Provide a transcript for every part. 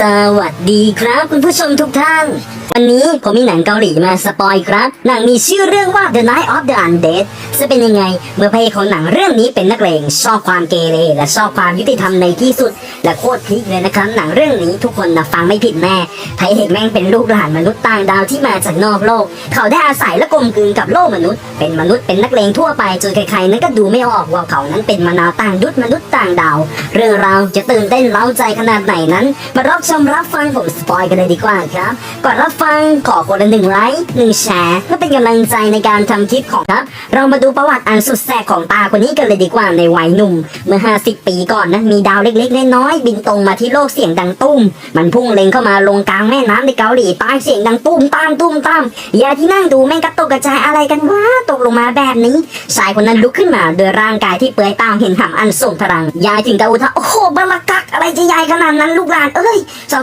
สวัสดีครับ คุณผู้ชมทุกท่าน วันนี้ผมมีหนังเกาหลีมาสปอยครับ หนังมีชื่อเรื่องว่า The Night of the Undead จะเป็นยังไง เมื่อพระเอกของหนังเรื่องนี้เป็นนักเลงชอบความเกเรและชอบความยุติธรรมในที่สุด และโคตรพลิกเลยนะครับ หนังเรื่องนี้ทุกคนนะฟังไม่ผิดแน่พระเอกแม่งเป็นลูกหลานมนุษย์ต่างดาวที่มาจากนอกโลก เขาได้อาศัยและกลมกลืนกับโลกมนุษย์ เป็นมนุษย์เป็นนักเลงทั่วไปจนใครๆนั้นก็ดูไม่ออกว่าเขานั้นเป็นมนาวต่างยุทธมนุษย์ต่างดาว เรื่องราวจะตื่นเต้นเร้าใจขนาดไหนนั้นมารับชมรับฟังผมสปอยกันเลยดีกว่าครับ ก่อนรับฟังขอคนละหนึ่งไลค์หนึ่งแชร์เพื่อเป็นกำลังใจในการทำคลิปของครับ เรามาดูประวัติอันสุดแสบของตาคนนี้กันเลยดีกว่าในวัยหนุ่ม เมื่อ 50 ปีก่อนนั้นมีดาวเล็กๆน้อยๆบินตรงมาที่โลกเสียงดังตุ้ม มันพุ่งเล็งเข้ามาลงกลางแม่น้ำในเกาหลีใต้เสียงดังตุ้มตามตุ้มตามอย่าที่นั่งดูแม่งกระตกกระจายอะไรกันวะตกลงมาแบบนี้ชายคนนั้นลุกขึ้นมาโดยร่างกายที่เปลือยเปล่าเห็นหำอันส่งพลังยายถึงกับอุทานโอ้โหบลากักอะไรจะใหญ่ขนาดนั้นลูกหลานเอ้ย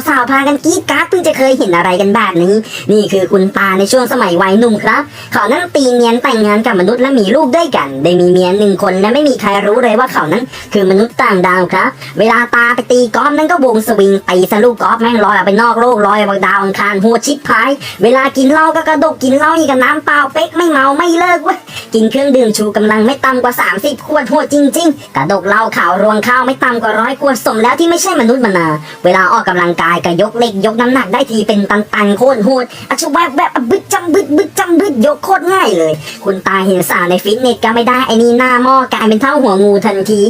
สาวๆพากันกรีดกราดเพิ่งจะเคยเห็นอะไรกันแบบนี้ นี่คือคุณตาในช่วงสมัยวัยหนุ่มครับ เขานั้นตีเนียนแต่งงานกับมนุษย์และมีลูกด้วยกัน ได้มีเมียหนึ่งคนและไม่มีใครรู้เลยว่าเขานั้นคือมนุษย์ต่างดาวครับ เวลาตาไปตีกอล์ฟนั่นก็วงสวิงตีสลูกกอล์ฟแม่งลอยออกไปนอกโลกลอยไปดาวอังคารหัวชิดพาย เวลากินเหล้าก็กระดกกินเหล้าอีกกับน้ำเปล่าเป๊กไม่เมาไม่เลิกเว้ยกินเครื่องดื่มชูกำลังไม่ต่ำกว่า 30ขวดหัวจริง ๆ กระดกเหล้าขาวรวงข้าวไม่ต่ำกว่าร้อยขวดสมแล้วที่ไม่ใช่มนุษย์มนา เวลาออกกำลังกายก็ยกเล็กยกน้ำหนักได้ทีเป็นตันๆโคตรโหดอชุบแบบแบบบึดจำบึดบึดจำบึดยกโคตรง่ายเลย คุณตาเห็นสาวในฟิตเนสก็ไม่ได้ไอ้นี่หน้าหม้อกลายเป็นเท่าหัวงูทันที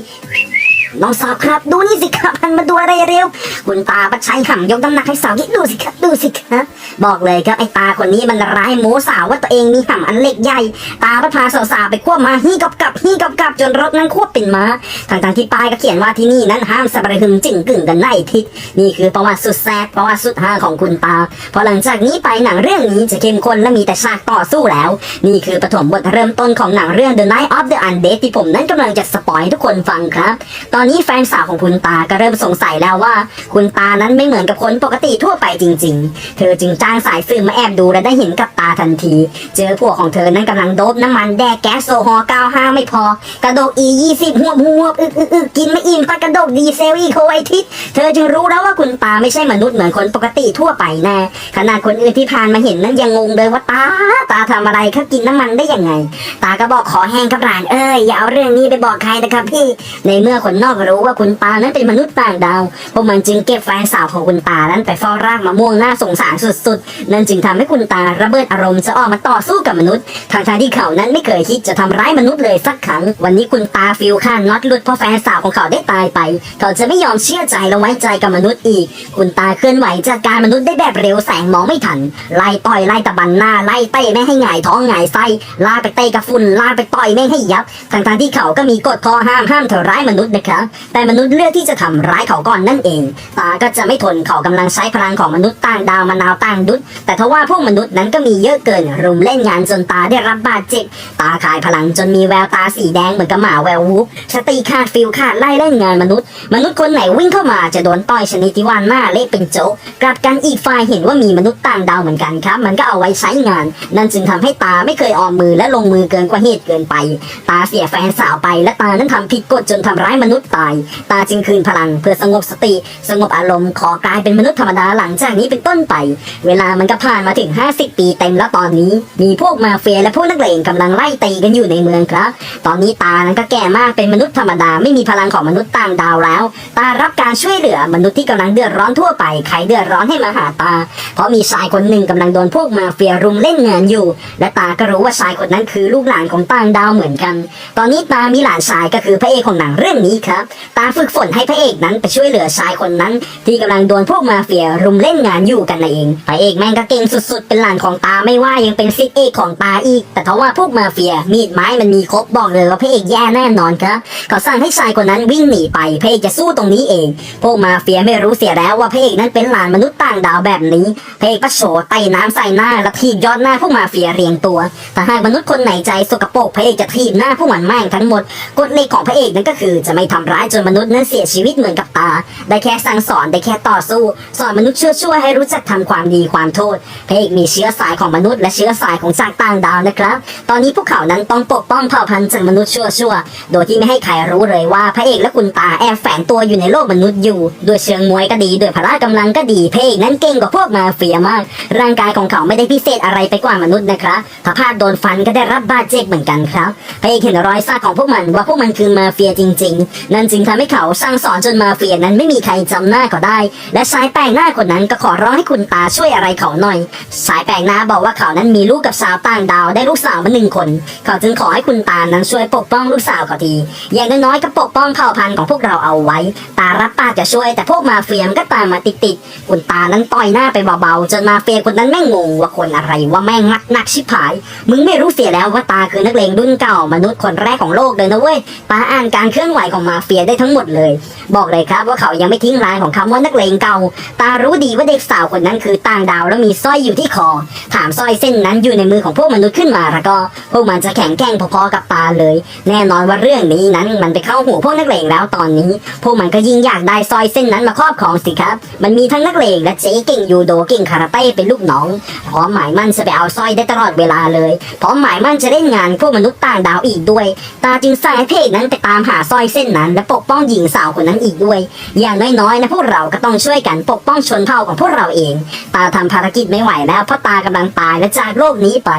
น้องสาวครับ ดูนี่สิครับมันมาดูอะไรเร็ว คุณตาประชัยขำยกน้ำหนักให้สาวคิดดูสิครับ ดูสิครับ บอกเลยครับไอ้ตาคนนี้มันร้ายโมสาวว่าตัวเองมีหำอันเล็กใหญ่ ตาพัดพาสาวๆไปควบมาฮี่กับกับฮี่กับกับจนรถนั้นควบเป็นมาทางทางที่ป้ายก็เขียนว่าที่นี่นั้นห้ามสับระหึมจึงกึ่งกันในทิศนี่คือประวัติสุดแซ่บประวัติสุดฮาของคุณตาพอหลังจากนี้ไปหนังเรื่องนี้จะเข้มข้นและมีแต่ฉากต่อสู้แล้ว นี่คือปฐมบทเริ่มต้นของหนังเรื่อง The Night of the Undead ที่ผมนั้นกำลังจะสปอยทุกคนฟังครับตอนอนนี้แฟนสาวของคุณตาก็เริ่มสงสัยแล้วว่า คุณตานั้นไม่เหมือนกับคนปกติทั่วไปจริง ๆ เธอจึงจ้างสายสืบมาแอบดูและได้เห็นกับตาทันที เจอพวกของเธอนั้นกำลังโดบน้ำมันแดกแก๊สโซฮอล์95 ไม่พอ กระโดก E 20หัวบหัวอึกอึกอึกกินไม่อิ่มปะกระโดกดีเซลอีโคไอทิศเธอจึงรู้แล้วว่าคุณตาไม่ใช่มนุษย์เหมือนคนปกติทั่วไปแน่ขนาดคนอื่นที่ผ่านมาเห็นนั้นยังงงเลยว่าตาตาทำอะไรเขากินน้ำมันได้ยังไง ตาก็บอกขอแห้งครับหลานเอ้ยอย่าเอาเรื่องนี้ไปบอกใครนะครับพี่ในเมื่อคนนอกรู้ว่าคุณตานั้นเป็นมนุษย์ต่างดาว พวกมันจึงเก็บแฟนสาวของคุณตานั้นไปเฝ้ารากมะม่วงน่าสงสารสุดๆ นั่นจึงทำให้คุณตาระเบิดอารมณ์จะออกมาต่อสู้กับมนุษย์ทางทางที่เขานั้นไม่เคยคิดจะทำร้ายมนุษย์เลยสักครั้ง วันนี้คุณตาฟิลข้างน็อตหลุดเพราะแฟนสาวของเขาได้ตายไป เขาจะไม่ยอมเชื่อใจและไว้ใจกับมนุษย์อีก คุณตาเคลื่อนไหวจัดการมนุษย์ได้แบบเร็วแสงมองไม่ทัน ไล่ต่อยไล่ตะบันหน้าไล่เตะไม่ให้หงายท้องหงายไส้ลาไปเตะกับฝุ่นลาไปต่อยไม่ให้ยับทางทางที่เขาก็มีกฎข้อห้ามห้ามทำร้ายมนุษย์นะครับแต่มนุษย์เลือกที่จะทำร้ายเขาก่อนนั่นเอง ตาก็จะไม่ทนเขากำลังใช้พลังของมนุษย์ต่างดาวมะนาวต่างดุษแต่ทว่าพวกมนุษย์นั้นก็มีเยอะเกิน รุมเล่นงานจนตาได้รับบาดเจ็บตาขายพลังจนมีแววตาสีแดงเหมือนกับหมาแวววูฟสติขาดฟิลขาดไล่เล่นงานมนุษย์ มนุษย์คนไหนวิ่งเข้ามาจะโดนต่อยชนิดที่ว่าหน้าเละเป็นโจ๊กกลับกันอีกฝ่ายเห็นว่ามีมนุษย์ต่างดาวเหมือนกันครับ มันก็เอาไว้ใช้งาน นั่นจึงทำให้ตาไม่เคยออมมือและลงมือเกินกว่าเหตุเกินไป ตาเสียแฟนสาวไปและตานั้นทำผิดกฎจนทำร้ายมนุษย์ตาย ตาจึงคืนพลังเพื่อสงบสติ สงบอารมณ์ขอกลายเป็นมนุษย์ธรรมดาหลังจากนี้เป็นต้นไป เวลามันก็ผ่านมาถึง 50 ปีเต็มแล้วตอนนี้ มีพวกมาเฟียและพวกนักเลงกำลังไล่ตีกันอยู่ในเมืองครับ ตอนนี้ตานั้นก็แก่มากเป็นมนุษย์ธรรมดาไม่มีพลังของมนุษย์ต่างดาวแล้ว ตารับการช่วยเหลือมนุษย์ที่กำลังเดือดร้อนทั่วไปใครเดือดร้อนให้มาหาตา เพราะมีชายคนหนึ่งกำลังโดนพวกมาเฟียรุมเล่นงานอยู่ และตาก็รู้ว่าชายคนนั้นคือลูกหลานของต่างดาวเหมือนกัน ตอนนี้ตามีหลานชายก็คือพระเอกของหนังเรื่องนี้ครับตาฝึกฝนให้พระเอกนั้นไปช่วยเหลือชายคนนั้น ที่กำลังโดนพวกมาเฟียรุมเล่นงานอยู่กันนเองพระเอกแม่งก็เก่งสุดๆ เป็นหลานของตาไม่ว่ายังเป็นซิทเอกของตาอีก แต่ทว่าพวกมาเฟียมีดไม้มันมีครบบอกเลยว่าพระเอกแย่แน่นอนครับเขาสั่งให้ชายคนนั้นวิ่งหนีไปพระเอกจะสู้ตรงนี้เอง พวกมาเฟียไม่รู้เสียแล้วว่าพระเอกนั้นเป็นหลานมนุษย์ต่างดาวแบบนี้พระเอกก็โฉไต่น้ำใส่หน้าแล้วทีบยอดหน้าพวกมาเฟียเรียงตัวถ้าหากมนุษย์คนไหนใจสกปรกพระเอกจะทีบหน้าพวกมันแม่งทั้งหมดกฎเหล็กของพระเอกนั้นก็คือจะไม่ทำร้ายจนมนุษย์นั้นเสียชีวิตเหมือนกับตา ได้แค่สั่งสอนได้แค่ต่อสู้ สอนมนุษย์ชั่วๆให้รู้จักทำความดีความโทษพระเอกมีเชื้อสายของมนุษย์และเชื้อสายของจากต่างดาวนะครับ ตอนนี้พวกเขานั้นต้องปกป้องเผ่าพันธุ์จากมนุษย์ชั่วๆโดยที่ไม่ให้ใครรู้เลยว่าพระเอกและคุณตาแอบแฝงตัวอยู่ในโลกมนุษย์อยู่ด้วยเชิงมวยก็ดีด้วยพละกำลังก็ดีพระเอกนั้นเก่งกว่าพวกมาเฟียมาก ร่างกายของเขาไม่ได้พิเศษอะไรไปกว่ามนุษย์นะครับถ้าพลาดโดนฟันก็ได้รับบาดเจ็บเหมือนกันครับพระเอกเห็นรอยสักของพวกมันว่าพวกมันคือมาเฟียจริง ๆนั่นจึงทำให้เขาสร้างสอนจนมาเฟียนั้นไม่มีใครจำหน้าเขาได้ และชายแปลกหน้าคนนั้นก็ขอร้องให้คุณตาช่วยอะไรเขาหน่อยสายแปลกหน้าบอกว่าเขานั้นมีลูกกับสาวต่างดาวได้ลูกสาวมาหนึ่งคน เขาจึงขอให้คุณตานั้นช่วยปกป้องลูกสาวเขาที อย่างน้อยๆก็ปกป้องเผ่าพันธุ์ของพวกเราเอาไว้ ตารับปากจะช่วย แต่พวกมาเฟียมนก็ตามมาติดๆคุณตานั้นต่อยหน้าไปเบาๆจนมาเฟียคนนั้นแม่งงงว่าคนอะไรว่าแม่งนักนักชิบหาย มึงไม่รู้เสียแล้วว่าตาคือนักเลงรุ่นเก่ามนุษย์คนแรกของโลกเลยนะเว้ยตาอ่านการเคลื่อนไหวของมาเฟียได้ทั้งหมดเลย บอกเลยครับว่าเขายังไม่ทิ้งรายของคำว่านักเลงเก่า ตารู้ดีว่าเด็กสาวคนนั้นคือต่างดาวแล้วมีสร้อยอยู่ที่คอ ถามสร้อยเส้นนั้นอยู่ในมือของพวกมนุษย์ขึ้นมาแล้วก็ พวกมันจะแข็งแกร่งพอๆกับตาเลย แน่นอนว่าเรื่องนี้นั้นมันไปเข้าหูพวกนักเลงแล้วตอนนี้ พวกมันก็ยิ่งอยากได้สร้อยเส้นนั้นมาครอบครองสิครับ มันมีทั้งนักเลงและเจ๊เก่งยูโดเก่งคาราเต้เป็นลูกน้องพร้อมหมายมั่นจะไปเอาสร้อยได้ตลอดเวลาเลยพร้อมหมายมั่นจะเล่นงานพวกมนุษย์ต่างดาวอีกด้วย ตาจึงสั่งให้เพจนั้นไปตามหาสร้อยเส้นนั้นและปกป้องหญิงสาวคนนั้นอีกด้วย อย่างน้อยๆนะพวกเราก็ต้องช่วยกันปกป้องชนเผ่าของพวกเราเอง ตาทำภารกิจไม่ไหวแล้วเพราะตากำลังตายและจากโลกนี้ไป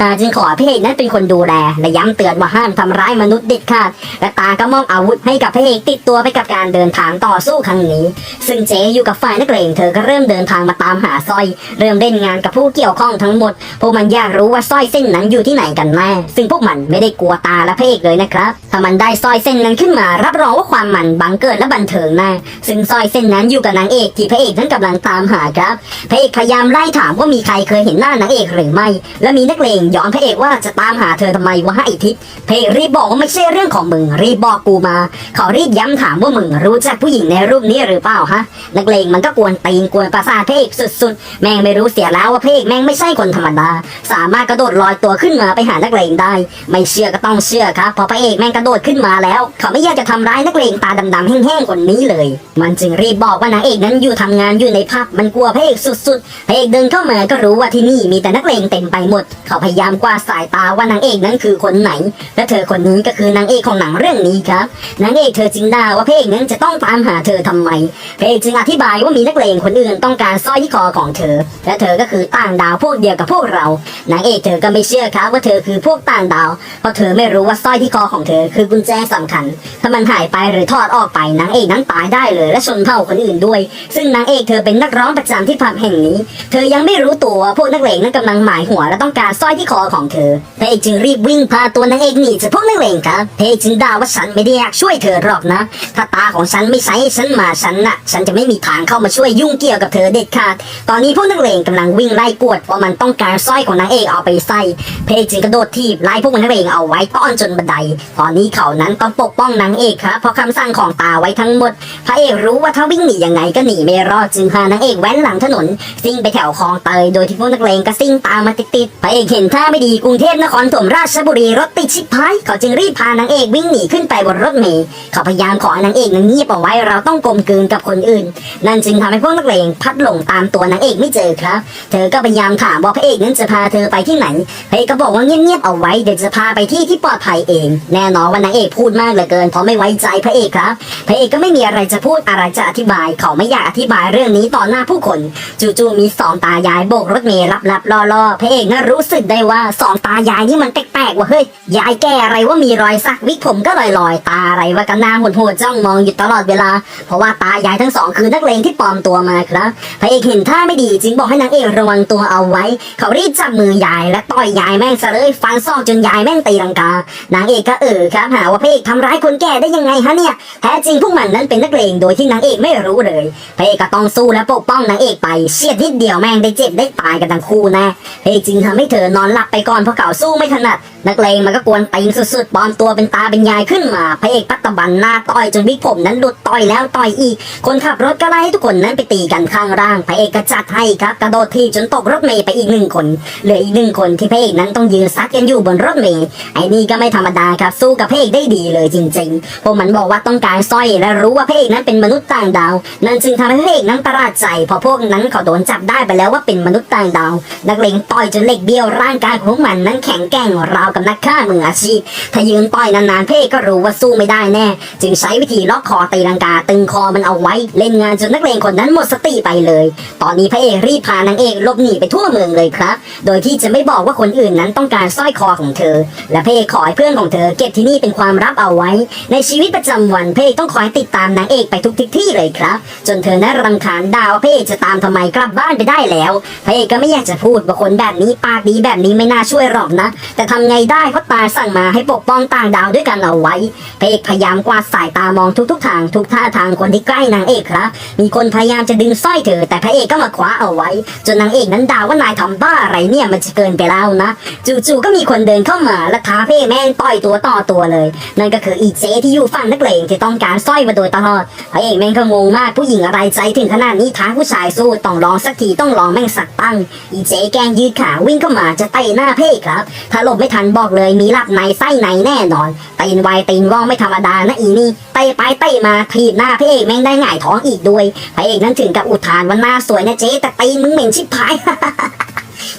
ตาจึงขอพระเอกนั้นเป็นคนดูแลและย้ำเตือนว่าห้ามทำร้ายมนุษย์เด็ดขาด และตาก็มอบอาวุธให้กับพระเอกติดตัวไปกับการเดินทางต่อสู้ครั้งนี้ ซึ่งเจอยู่กับฝ่ายนักเลงเธอก็เริ่มเดินทางมาตามหาสร้อย เริ่มเล่นงานกับผู้เกี่ยวข้องทั้งหมดพวกมันอยากรู้ว่าสร้อยเส้นนั้นอยู่ที่ไหนกันแน่ซึ่งพวกมันไม่ได้กลัวตาและพระเอกเลยนะครับถ้ามันได้สร้อยเส้นนั้นขึ้นมารับรองว่าความมันบังเกิดและบันเทิงแน่ซึ่งสร้อยเส้นนั้นอยู่กับนางเอกที่พระเอกนั้นกำลังตามหาครับ พระเอกพยายามไล่ถามว่ามีใครเคยเห็นหน้านางเอกหรือไม่ และมีนักเลงย้อนพระเอกว่าจะตามหาเธอทำไมวะไอทิศพระเอกรีบบอกว่าไม่ใช่เรื่องของมึงรีบบอกกูมา เขารีบย้ำถามว่ามึงรู้จักผู้หญิงในรูปนี้หรือเปล่าฮะ นักเลงมันก็กวนตีนกวนประสาทพระเอกสุดๆ แม่งไม่รู้เสียแล้วว่าพระเอกแม่งไม่ใช่คนธรรมดา สามารถกระโดดลอยตัวขึ้นมาไปหานักเลงได้ ไม่เชื่อก็ต้องเชื่อครับพอพระเอกแม่งกระโดดขึ้นมาแล้ว เขาไม่อยากจะทำร้ายนักเลงตาดำๆแห้งๆคนนี้เลย มันจึงรีบบอกว่านางเอกนั้นอยู่ทำงานอยู่ในผับมันกลัวพระเอกสุดๆพระเอกเดินเข้ามาก็รู้ว่าที่นี่มีแต่นักเลงเต็มไปหมด เขาพยายามกวาดสายตาว่านางเอกนั้นคือคนไหน และเธอคนนี้ก็คือนางเอกของหนังเรื่องนี้ครับนางเอกเธอจึงด่าว่าพระเอกนั้นจะต้องตามหาเธอทำไมพระเอกจึงอธิบายว่ามีนักเลงคนอื่นต้องการสร้อยที่คอของเธอ และเธอก็คือต่างดาวพวกเดียวกับพวกเรานางเอกเธอก็ไม่เชื่อครับว่าเธอคือพวกต่างดาวเพราะเธอไม่รู้ว่าสร้อยที่คอของเธอคือกุญแจสำคัญถ้ามันหายไปหรือทอดออกไปนางเอกนั้นตายได้เลย และชนเผ่าคนอื่นด้วย ซึ่งนางเอกเธอเป็นนักร้องประจำที่ผับแห่งนี้ เธอยังไม่รู้ตัวว่าพวกนักเลงนั้นกำลังหมายหัวและต้องการสร้อยที่คอของเธอพระเอกจึงรีบวิ่งพาตัวนางเอกหนีจากพวกนักเลงครับพระเอกจึงด่าว่าฉันไม่ได้อยากช่วยเธอหรอกนะ ถ้าตาของฉันไม่ใช้ให้ฉันมาฉันน่ะ ฉันจะไม่มีทางเข้ามาช่วยยุ่งเกี่ยวกับเธอเด็ดขาด ตอนนี้พวกนักเลงกำลังวิ่งไล่กวดเพราะมันต้องการสร้อยของนางเอกเอาไปใส่เพเอกจึงกระโดดทีบไล่พวกนักเลงเอาไว้ต้อนจนบันได ตอนนี้เขานั้นต้องปกป้องนางเอกครับเพราะคำสั่งของตาไว้ทั้งหมด พระเอกรู้ว่าถ้าวิ่งหนียังไงก็หนีไม่รอดจึงพานางเอกแว้นหลังถนนซิ่งไปแถวคลองเตยโดยที่พวกนักเลงก็ซิ่งตามมาติดๆพระเอกเห็นท่าไม่ดีกรุงเทพนครถมราชบุรีรถติดชิบหายเขาจึงรีบพานางเอกวิ่งหนีขึ้นไปบนรถเมล์เขาพยายามขอนางเอกนั้นเงียบเอาไว้เราต้องกลมกลืนกับคนอื่น นั่นจึงทำให้พวกนักเลงพัดหลงตามตัวนางเอกไม่เจอครับ เธอก็พยายามถามว่าพระเอกนั้นจะพาเธอไปที่ไหนพระเอกก็บอกว่าเงียบๆเอาไว้เดี๋ยวจะพาไปที่ที่ปลอดภัยเอง แน่นอนว่านางเอกพูดมากเหลือเกินเพราะไม่ไว้ใจพระเอกครับ พระเอกก็ไม่มีอะไรจะพูดอะไรจะอธิบาย เขาไม่อยากอธิบายเรื่องนี้ต่อหน้าผู้คน จู่ๆมีสองตายายโบกรถเมล์ลับๆล่อๆพระเอกน่ารู้สึกได้ว่าสองตายายนี่มันแปลกๆว่ะเฮ้ยยายแกอะไรว่ามีรอยสักวิกผมก็ลอยๆตาอะไรว่ากันหน้าโหดจ้องมองอยู่ตลอดเวลา เพราะว่าตายายทั้งสองคือนักเลงที่ปลอมตัวมาครับพระเอกเห็นท่าไม่ดี จึงบอกให้นางเอกระวังตัวเอาไว้ เขารีบจับมือยายและต่อยยายแม่งซะเลยฟันซอกจนยายแม่งตีลังกานางเอกก็เออครับหาว่าพระเอกทำร้ายคนแก่ได้ยังไงฮะเนี่ยแท้จริงพวกมันนั้นเป็นนักเลงโดยที่นางเอกไม่รู้เลยพระเอกก็ต้องสู้และปกป้องนางเอกไปเฉียดนิดเดียวแม่งได้เจ็บได้ตายกันทั้งคู่นะพระเอกจึงทำให้เธอนอนหลับไปก่อนเพราะเขาสู้ไม่ถนัดนักเลงมันก็กวนตีนสุดๆปลอมตัวเป็นตาเป็นยายขึ้นมาพระเอกปัตตบันหน้าต่อยจนวิกผมนั้นหลุดต่อยแล้วต่อยอีก คนขับรถก็ไล่ให้ทุกคนนั้นไปตีกันข้างร่างพระเอกก็จัดให้ครับกระโดดทีจนตกรถเมย์ไปอีกหนึ่งคนเหลืออีกหนึ่งคนที่พระเอกนั้นต้องยืนซัดกันอยู่บนรถเมย์ไอ้นี่ก็ไม่ธรรมดาครับสู้กับพระเอกได้ดีเลยจริงๆพวกมันบอกว่าต้องการสร้อยและรู้ว่าพระเอกนั้นเป็นมนุษย์ต่างดาว นั่นจึงทำให้พระเอกนั้นประหลาดใจพอพวกนั้นเขาโดนจับได้ไปแล้วว่าเป็นมนุษย์ต่างดาว นักเลงต่อยจนเหล็กเบี้ยวร่างกายของมันนั้นแข็งแกร่งราวกับนักฆ่ามืออาชีพ ถ้ายืนต่อยนานๆเพ่ก็รู้ว่าสู้ไม่ได้แน่ จึงใช้วิธีล็อกคอตีลังกา ตึงคอมันเอาไว้ เล่นงานจนนักเลงคนนั้นหมดสติไปเลย ตอนนี้พระเอกรีบพานางเอกหลบหนีไปทั่วเมืองเลยครับ โดยที่จะไม่บอกว่าคนอื่นนั้นต้องการสร้อยคอของเธอ และพระเอกขอให้เพื่อนของเธอ เก็บที่นี่เป็นความลับเอาไว้ ในชีวิตประจำวันพระเอกต้องคอยติดตามนางเอกไปทุกทิศที่เลยครับ จนเธอนั้นรำคาญดาวพระเอกจะตามทำไมกลับบ้านไปได้แล้วพระเอกก็ไม่อยากจะพูดว่าคนแบบนี้ปากดีแบบนี้ไม่น่าช่วยหรอกนะ แต่ทำไงได้เพราะตาสั่งมาให้ปกป้องต่างดาวด้วยกันเอาไว้ พระเอกพยายามกวาดสายตามองทุกๆทางทุกท่าทางคนที่ใกล้นางเอกครับ มีคนพยายามจะดึงสร้อยเธอ แต่พระเอกก็มาคว้าเอาไว้ จนนางเอกนั้นด่าว่านายทำบ้าอะไรเนี่ยมันจะเกินไปแล้วนะ จู่ๆก็มีคนเดินเข้ามาและท้าพระเอกแม่งต่อยตัวต่อตัวเลย นั่นก็คืออีเจที่อยู่ฝั่งนักเลงที่ต้องการสร้อยมาโดยตลอด พระเอกแม่งก็งงมากผู้หญิงอะไรใจถึงขนาดนี้ท้าผู้ชายสู้ต้องลองสักทีต้องลองแม่งสักตั้ง อีเจแกงยืดขาวิ่งเข้ามาจะเตะหน้าพระเอกครับถ้าหลบไม่ทันบอกเลยมีหลับในไส้ในแน่นอนตีนไวตีนว่องไม่ธรรมดานะอีนี่เตะไปเตะมาถีบหน้าพระเอกแม่งได้หงายท้องอีกด้วยพระเอกนั้นถึงกับอุทานว่าหน้าสวยนะเจ๊แต่ตีนมึงเหม็นชิบหาย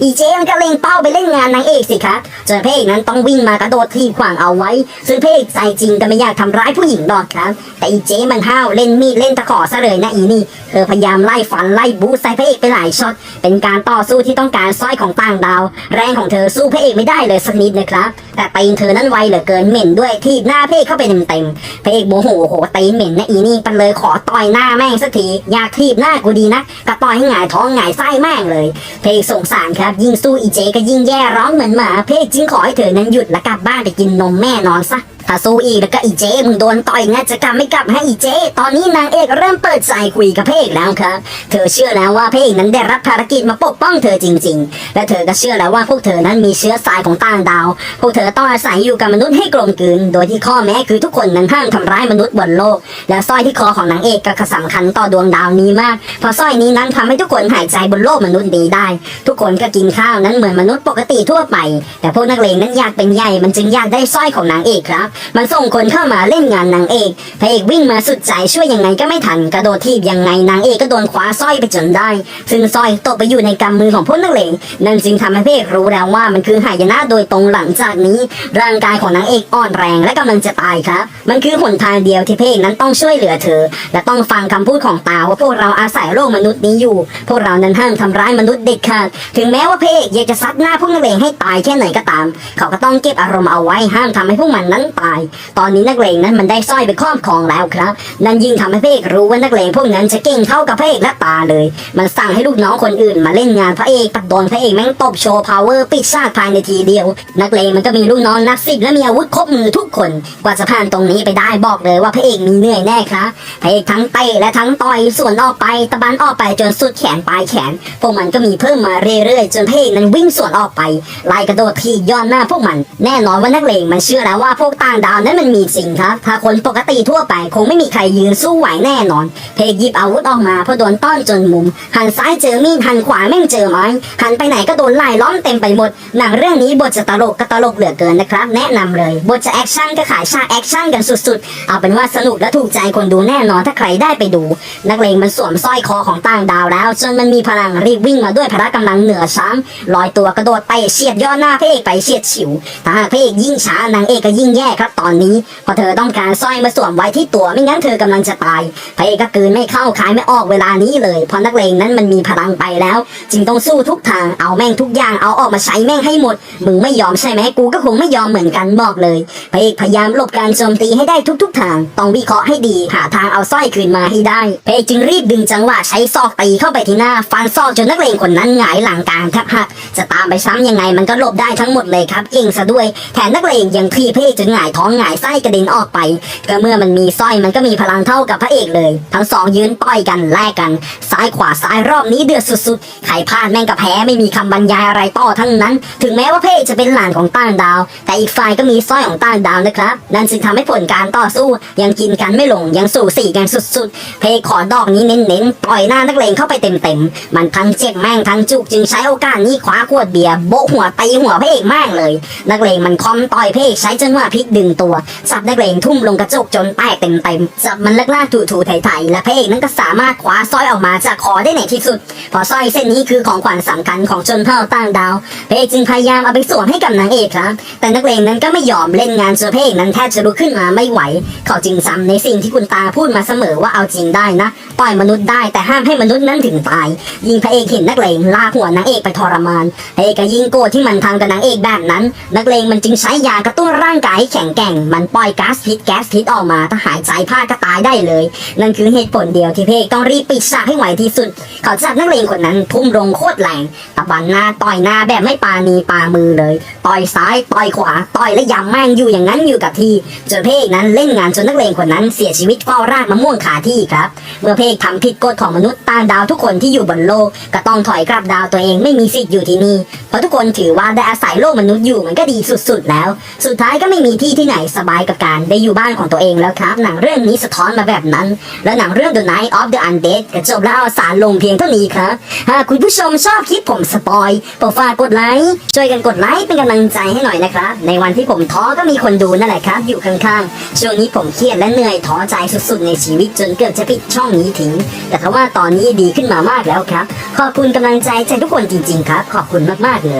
อีเจมันก็เล็งเป้าไปเล่นงานนางเอกสิครับจนพระเอกนั้นต้องวิ่งมากระโดดทีบขวางเอาไว้ ซึ่งพระเอกใจจริงก็ไม่อยากทำร้ายผู้หญิงหรอกครับ แต่อีเจมันห้าวเล่นมีดเล่นตะขอซะเลยนะอีนี่เธอพยายามไล่ฟันไล่บู๊ใส่พระเอกไปหลายช็อตเป็นการต่อสู้ที่ต้องการสร้อยของต่างดาว แรงของเธอสู้พระเอกไม่ได้เลยสักนิดนะครับ แต่ตีนเธอนั้นไวเหลือเกินเหม็นด้วยทีบหน้าพระเอกเข้าไปเต็มๆพระเอกโมโหโหตีนเหม็นนะอีนี่มันเลยขอต่อยหน้าแม่งสักทีอยากทีบหน้ากูดีนะก็ต่อยให้หงายท้องหงายไส้แม่งเลยเพลงสงสารครับยิ่งสู้อีเจก็ยิ่งแย่ร้องเหมือนหมาเพลงจึงขอให้เธอนั้นหยุดและกลับบ้านไปกินนมแม่นอนซะถ้าสู้อีกแล้วก็อีเจมึงโดนต่อยงั้นจะกลับไม่กลับให้อีเจ ตอนนี้นางเอกเริ่มเปิดใจคุยกับพเอกแล้วครับ เธอเชื่อแล้วว่าพเอกนั้นได้รับภารกิจมาปกป้องเธอจริง ๆ และเธอก็เชื่อแล้วว่าพวกเธอนั้นมีเชื้อสายของต่างดาว พวกเธอต้องอาศัยอยู่กับมนุษย์ให้กลมกลืน โดยที่ข้อแม้คือทุกคนนั้นห้ามทำร้ายมนุษย์บนโลก และสร้อยที่คอของนางเอกก็สำคัญต่อดวงดาวนี้มาก เพราะสร้อยนี้นั้นทำให้ทุกคนหายใจบนโลกมนุษย์ดีได้ ทุกคนก็กินข้าวนั้นเหมือนมนุษย์ปกติทั่วไป แต่พวกนักเลงนั้นอยากเป็นใหญ่มันจึงอยากได้สร้อยของนางเอกครับมันส่งคนเข้ามาเล่นงานนางเอกพระเอกวิ่งมาสุดใจช่วยยังไงก็ไม่ทันกระโดดทีบยังไงนางเอกก็โดนคว้าสร้อยไปจนได้ ซึ่งสร้อยตกไปอยู่ในกำมือของพวกนักเลงนั่นจึงทำให้พระเอกรู้แล้วว่ามันคือหายนะโดยตรงหลังจากนี้ ร่างกายของนางเอกอ่อนแรงและกำลังจะตายครับ มันคือหนทางเดียวที่พระเอกนั้นต้องช่วยเหลือเธอ และต้องฟังคำพูดของตาว่าพวกเราอาศัยโลกมนุษย์นี้อยู่ พวกเรานั้นห้ามทำร้ายมนุษย์เด็ดขาดถึงแม้ว่าพระเอกอยากจะซัดหน้าพวกนักเลงให้ตายแค่ไหนก็ตาม เขาก็ต้องเก็บอารมณ์เอาไว้ห้ามทำให้พวกมันนั้นตายตอนนี้นักเลงนั้นมันได้สร้อยไปครอบครองแล้วครับ นั่นยิ่งทำให้พระเอกรู้ว่านักเลงพวกนั้นจะเก่งเข้ากับพระเอกและตาเลย มันสั่งให้ลูกน้องคนอื่นมาเล่นงานพระเอกปัดโดนพระเอกแม่งตบโชว์พาวเวอร์ปิดชาติภายในทีเดียว นักเลงมันก็มีลูกน้องนักสิบและมีอาวุธครบมือทุกคน กว่าจะผ่านตรงนี้ไปได้บอกเลยว่าพระเอกมีเหนื่อยแน่ครับพระเอกทั้งเตะและทั้งต่อยส่วนออกไปตะบันออกไปจนสุดแขนปลายแขน พวกมันก็มีเพิ่มมาเรื่อยๆจนพระเอกนั้นวิ่งสวนออกไปไล่กระโดดทีย้อนหน้าพวกมัน แน่นอนว่านักเลงมันเชื่อแล้วว่าพวกตาางดาวนั้นมันมีจริงครับ ถ้าคนปกติทั่วไปคงไม่มีใครยืนสู้ไหวแน่นอน เพกหยิบอาวุธออกมาเพอโดนต้อนจนมุม หันซ้ายเจอมีดหันขวาแม่งเจอไม้หันไปไหนก็โดนไล่ล้อมเต็มไปหมด หนังเรื่องนี้บทจะตลกก็ตลกเหลือเกินนะครับ แนะนำเลย บทจะแอคชั่นก็ขายฉากแอคชั่นกันสุดๆ เอาเป็นว่าสนุกและถูกใจคนดูแน่นอนถ้าใครได้ไปดู นักเลงมันสวมสร้อยคอของต่างดาวแล้วจนมันมีพลังรีบวิ่งมาด้วยพละกำลังเหนือช้างลอยตัวกระโดดไปเฉียดย่อหน้าพระเอกไปเฉียดฉิวถ้าหากพระเอกยิ่งช้านางเอกก็ยิ่งแย่ครับ ตอนนี้เพอเธอต้องการสร้อยมาสวมไว้ที่ตัวไม่งั้นเธอกำลังจะตายพระเอกก็กืนไม่เข้าขายไม่ออกเวลานี้เลยเพราะนักเลงนั้นมันมีพลังไปแล้ว จึงต้องสู้ทุกทางเอาแม่งทุกอย่างเอาออกมาใช้แม่งให้หมดมึงไม่ยอมใช่ไหมกูก็คงไม่ยอมเหมือนกันบอกเลยพระเอกพยายามหลบการโจมตีให้ได้ทุก ๆ ทาง ต้องวิเคราะห์ให้ดีหาทางเอาสร้อยคืนมาให้ได้พระเอกจึงรีบดึงจังหวะใช้ซอกตีเข้าไปที่หน้าฟันซอกจนนักเลงคนนั้นหงายหลังกลางแทบหักจะตามไปซ้ำยังไงมันก็หลบได้ทั้งหมดเลยครับเก่งซะด้วยแถมนักเลงยังทีพระเอกจนหงายท้องหงายไส้กระเด็นออกไป ก็เมื่อมันมีสร้อยมันก็มีพลังเท่ากับพระเอกเลย ทั้งสองยืนต่อยกันแลกกัน ซ้ายขวาซ้ายรอบนี้เดือดสุดๆ ใครพลาดแม่งกับแพ้ไม่มีคำบรรยายอะไรต่อทั้งนั้น ถึงแม้ว่าพระเอกจะเป็นหลานของต่างดาว แต่อีกฝ่ายก็มีสร้อยของต่างดาวนะครับนั่นจึงทำให้ผลการต่อสู้ ยังกินกันไม่ลงยังสู่สี่กันสุดๆ เพกขอดอกนี้เน้นๆปล่อยหน้านักเลงเข้าไปเต็มๆมันทั้งเจ็บแม่งทั้งจุกจึงใช้โอกาสนี้คว้าขวดเบียร์โบหัวตีหัวพระเอกแม่งเลย นักเลงมันคอมต่อยพระเอกใช้จังหวะพลิกดึงตัวจับนักเลงทุ่มลงกระจกจนแตกเต็มๆจับมันลักลากถูๆไถๆและพระเอกนั้นก็สามารถคว้าสร้อยออกมาจากคอได้ในที่สุดเพอสร้อยเส้นนี้คือของขวัญสำคัญของชนเผ่าต่างดาวพระเอกจึงพยายามเอาไปสวมให้กับนางเอกครับ แต่นักเลงนั้นก็ไม่ยอมเล่นงานจนพระเอกนั้นแทบจะลุกขึ้นมาไม่ไหว เขาจึงจำในสิ่งที่คุณตาพูดมาเสมอว่าเอาจริงได้นะปล่อยมนุษย์ได้แต่ห้ามให้มนุษย์นั้นถึงตาย ยิงพระเอกเห็นนักเลงลากหัวนางเอกไปทรมานพระเอกก็ยิงโกรธที่มันทำกับนางเอกแบบนั้น นักเลงมันจึงใช้ยากระตุ้นร่างกายให้แข็งแกร่งมันปล่อยก๊าซพิษแก๊สพิษออกมาถ้าหายใจพลาดก็ตายได้เลย นั่นคือเหตุผลเดียวที่เอกต้องรีบปิดฉากให้ไหวที่สุด เขาจับนักเลงคนนั้นทุ่มลงโคตรแรงตะบันหน้าต่อยหน้าแบบไม่ปานีปามือเลย ต่อยซ้ายต่อยขวาต่อยและยำแม่งอยู่อย่างนั้นอยู่กับที่จนเอกนั้นเล่นงานจนนักเลงคนนั้นเสียชีวิตเฝ้ารากมะม่วงขาที่ครับ เมื่อเอกทำผิดกฎของมนุษย์ต่างดาวทุกคนที่อยู่บนโลกก็ต้องถอยกลับดาวตัวเองไม่มีสิทธิ์อยู่ที่นี่เพราะทุกคนถือว่าได้อาศัยโลกมนุษย์อยู่มันก็ดีสุดๆแล้ว สุดท้ายก็ไม่มีที่ที่ไหนสบายกับการได้อยู่บ้านของตัวเองแล้วครับ หนังเรื่องนี้สะท้อนมาแบบนั้น แล้วหนังเรื่อง The Night of the Undead ก็จบแล้วอวสารลงเพียงเท่านี้ครับ หากคุณผู้ชมชอบคลิปผมสปอยโปรดฝากกดไลค์ช่วยกันกดไลค์เป็นกำลังใจให้หน่อยนะครับ ในวันที่ผมท้อก็มีคนดูนั่นแหละครับ อยู่ข้างๆช่วงนี้ผมเครียดและเหนื่อยท้อใจสุดๆในชีวิตจนเกือบจะปิดช่องนี้ทิ้งแต่ทว่าตอนนี้ดีขึ้นมามากแล้วครับ ขอบคุณกำลังใจจากทุกคนจริง ๆ ครับ ขอบคุณมากๆเลย